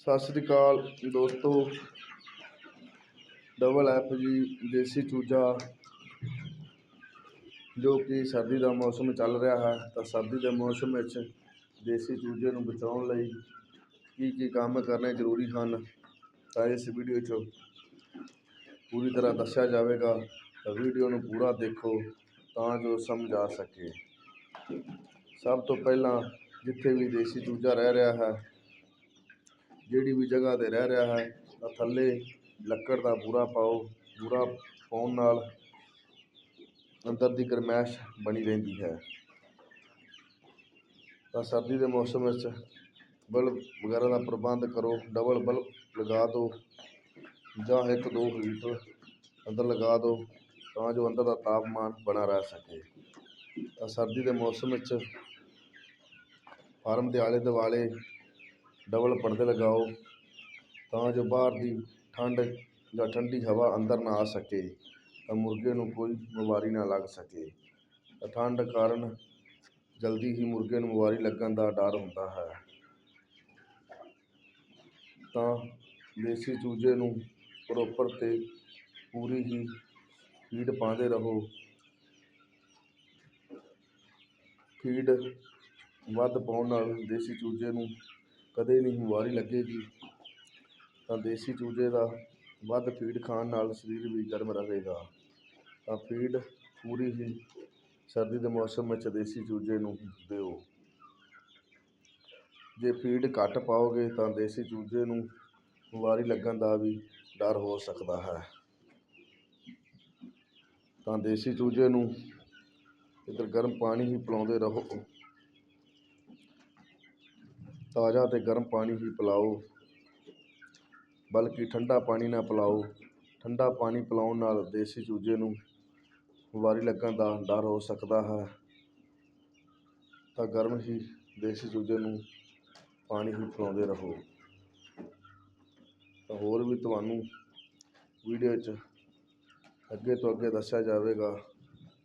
ਸਤਿ ਸ੍ਰੀ ਅਕਾਲ ਦੋਸਤੋ। Double F ਜੀ, ਦੇਸੀ ਚੂਜਾ, ਜੋ ਕਿ ਸਰਦੀ ਦਾ ਮੌਸਮ ਚੱਲ ਰਿਹਾ ਹੈ, ਤਾਂ ਸਰਦੀ ਦੇ ਮੌਸਮ ਵਿੱਚ ਦੇਸੀ ਚੂਜੇ ਨੂੰ ਬਚਾਉਣ ਲਈ ਕੀ ਕੀ ਕੰਮ ਕਰਨੇ ਜ਼ਰੂਰੀ ਹਨ, ਤਾਂ ਇਸ ਵੀਡੀਓ 'ਚ ਪੂਰੀ ਤਰ੍ਹਾਂ ਦੱਸਿਆ ਜਾਵੇਗਾ, ਤਾਂ ਵੀਡੀਓ ਨੂੰ ਪੂਰਾ ਦੇਖੋ ਤਾਂ ਜੋ ਸਮਝ ਆ ਸਕੇ ਸਭ ਤੋਂ ਪਹਿਲਾਂ ਜਿੱਥੇ ਵੀ ਦੇਸੀ ਚੂਜਾ ਰਹਿ ਰਿਹਾ ਹੈ ਜਿਹੜੀ ਵੀ ਜਗ੍ਹਾ 'ਤੇ ਰਹਿ ਰਿਹਾ ਹੈ, ਤਾਂ ਥੱਲੇ ਲੱਕੜ ਦਾ ਬੂਰਾ ਪਾਓ, ਬੂਰਾ ਪਾਉਣ ਨਾਲ ਅੰਦਰ ਦੀ ਗਰਮੈਸ਼ ਬਣੀ ਰਹਿੰਦੀ ਹੈ। ਤਾਂ ਸਰਦੀ ਦੇ ਮੌਸਮ ਵਿੱਚ ਬਲਬ ਵਗੈਰਾ ਦਾ ਪ੍ਰਬੰਧ ਕਰੋ, ਡਬਲ ਬਲਬ ਲਗਾ ਦਿਓ, ਜਾਂ ਇੱਕ ਦੋ ਹੀਟਰ ਅੰਦਰ ਲਗਾ ਦਿਓ, ਤਾਂ ਜੋ ਅੰਦਰ ਦਾ ਤਾਪਮਾਨ ਬਣਾ ਰਹਿ ਸਕੇ। ਤਾਂ ਸਰਦੀ ਦੇ ਮੌਸਮ ਵਿੱਚ ਫਾਰਮ ਦੇ ਆਲੇ ਦੁਆਲੇ ਡਬਲ ਪਰਦੇ ਲਗਾਓ ਤਾਂ ਜੋ ਬਾਹਰ ਦੀ ਠੰਡ ਜਾਂ ਠੰਡੀ ਹਵਾ ਅੰਦਰ ਨਾ ਆ ਸਕੇ, ਤਾਂ ਮੁਰਗੇ ਨੂੰ ਕੋਈ ਬਿਮਾਰੀ ਨਾ ਲੱਗ ਸਕੇ। ਠੰਡ ਕਾਰਨ ਜਲਦੀ ਹੀ ਮੁਰਗੇ ਨੂੰ ਬਿਮਾਰੀ ਲੱਗਣ ਦਾ ਡਰ ਹੁੰਦਾ ਹੈ। ਤਾਂ ਦੇਸੀ ਚੂਜੇ ਨੂੰ ਪ੍ਰੋਪਰ ਤੇ ਪੂਰੀ ਹੀ ਫੀਡ ਪਾਉਂਦੇ ਰਹੋ। ਫੀਡ ਵੱਧ ਪਾਉਣ ਨਾਲ ਦੇਸੀ ਚੂਜੇ ਨੂੰ ਕਦੇ ਨਹੀਂ ਬਿਮਾਰੀ ਲੱਗੇਗੀ ਤਾਂ ਦੇਸੀ ਚੂਜੇ ਦਾ ਵੱਧ ਫੀਡ ਖਾਣ ਨਾਲ ਸਰੀਰ ਵੀ ਗਰਮ ਰਹੇਗਾ। ਤਾਂ ਫੀਡ ਪੂਰੀ ਹੀ ਸਰਦੀ ਦੇ ਮੌਸਮ ਵਿੱਚ ਦੇਸੀ ਚੂਜੇ ਨੂੰ ਦਿਓ। ਜੇ ਫੀਡ ਘੱਟ ਪਾਓਗੇ ਤਾਂ ਦੇਸੀ ਚੂਜੇ ਨੂੰ ਬਿਮਾਰੀ ਲੱਗਣ ਦਾ ਵੀ ਡਰ ਹੋ ਸਕਦਾ ਹੈ। ਤਾਂ ਦੇਸੀ ਚੂਜੇ ਨੂੰ ਇੱਧਰ ਗਰਮ ਪਾਣੀ ਹੀ ਪਿਲਾਉਂਦੇ ਰਹੋ। ਤਾਜ਼ਾ ਅਤੇ ਗਰਮ ਪਾਣੀ ਹੀ ਪਿਲਾਓ। ਬਲਕਿ ਠੰਡਾ ਪਾਣੀ ਨਾ ਪਿਲਾਓ। ਠੰਡਾ ਪਾਣੀ ਪਿਲਾਉਣ ਨਾਲ ਦੇਸੀ ਚੂਜੇ ਨੂੰ ਵਾਰੀ ਲੱਗਣ ਦਾ ਡਰ ਹੋ ਸਕਦਾ ਹੈ। ਤਾਂ ਗਰਮ ਹੀ ਦੇਸੀ ਚੂਜੇ ਨੂੰ ਪਾਣੀ ਹੀ ਪਿਲਾਉਂਦੇ ਰਹੋ। ਤਾਂ ਹੋਰ ਵੀ ਤੁਹਾਨੂੰ ਵੀਡੀਓ 'ਚ ਅੱਗੇ ਤੋਂ ਅੱਗੇ ਦੱਸਿਆ ਜਾਵੇਗਾ।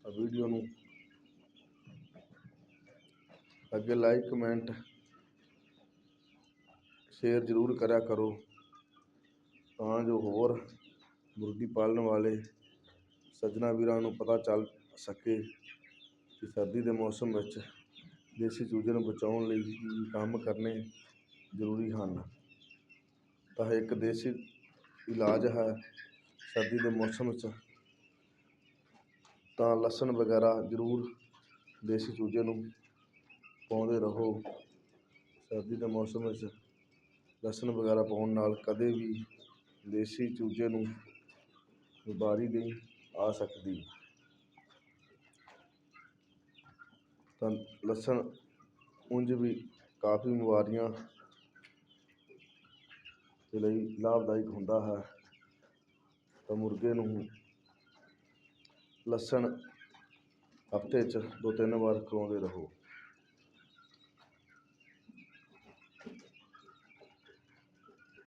ਤਾਂ ਵੀਡੀਓ ਨੂੰ ਅੱਗੇ ਲਾਈਕ, ਕਮੈਂਟ ਸ਼ੇਅਰ ਜ਼ਰੂਰ ਕਰਿਆ ਕਰੋ ਤਾਂ ਜੋ ਹੋਰ ਮੁਰਗੀ ਪਾਲਣ ਵਾਲੇ ਸੱਜਣਾ ਵੀਰਾਂ ਨੂੰ ਪਤਾ ਚੱਲ ਸਕੇ ਕਿ ਸਰਦੀ ਦੇ ਮੌਸਮ ਵਿੱਚ ਦੇਸੀ ਚੂਜੇ ਨੂੰ ਬਚਾਉਣ ਲਈ ਕੀ ਕੰਮ ਕਰਨੇ ਜ਼ਰੂਰੀ ਹਨ। ਤਾਂ ਇੱਕ ਦੇਸੀ ਇਲਾਜ ਹੈ ਸਰਦੀ ਦੇ ਮੌਸਮ ਵਿੱਚ। ਤਾਂ ਲਸਣ ਵਗੈਰਾ ਜ਼ਰੂਰ ਦੇਸੀ ਚੂਜੇ ਨੂੰ ਪਾਉਂਦੇ ਰਹੋ। ਸਰਦੀ ਦੇ ਮੌਸਮ ਵਿੱਚ ਲਸਣ ਵਗੈਰਾ ਪਾਉਣ ਨਾਲ ਕਦੇ ਵੀ ਦੇਸੀ ਚੂਜੇ ਨੂੰ ਬਿਮਾਰੀ ਨਹੀਂ ਆ ਸਕਦੀ। ਤਾਂ ਲਸਣ ਉਂਝ ਵੀ ਕਾਫੀ ਬਿਮਾਰੀਆਂ ਦੇ ਲਈ ਲਾਭਦਾਇਕ ਹੁੰਦਾ ਹੈ। ਤਾਂ ਮੁਰਗੇ ਨੂੰ ਲਸਣ ਹਫ਼ਤੇ 'ਚ ਦੋ ਤਿੰਨ ਵਾਰ ਖਵਾਉਂਦੇ ਰਹੋ।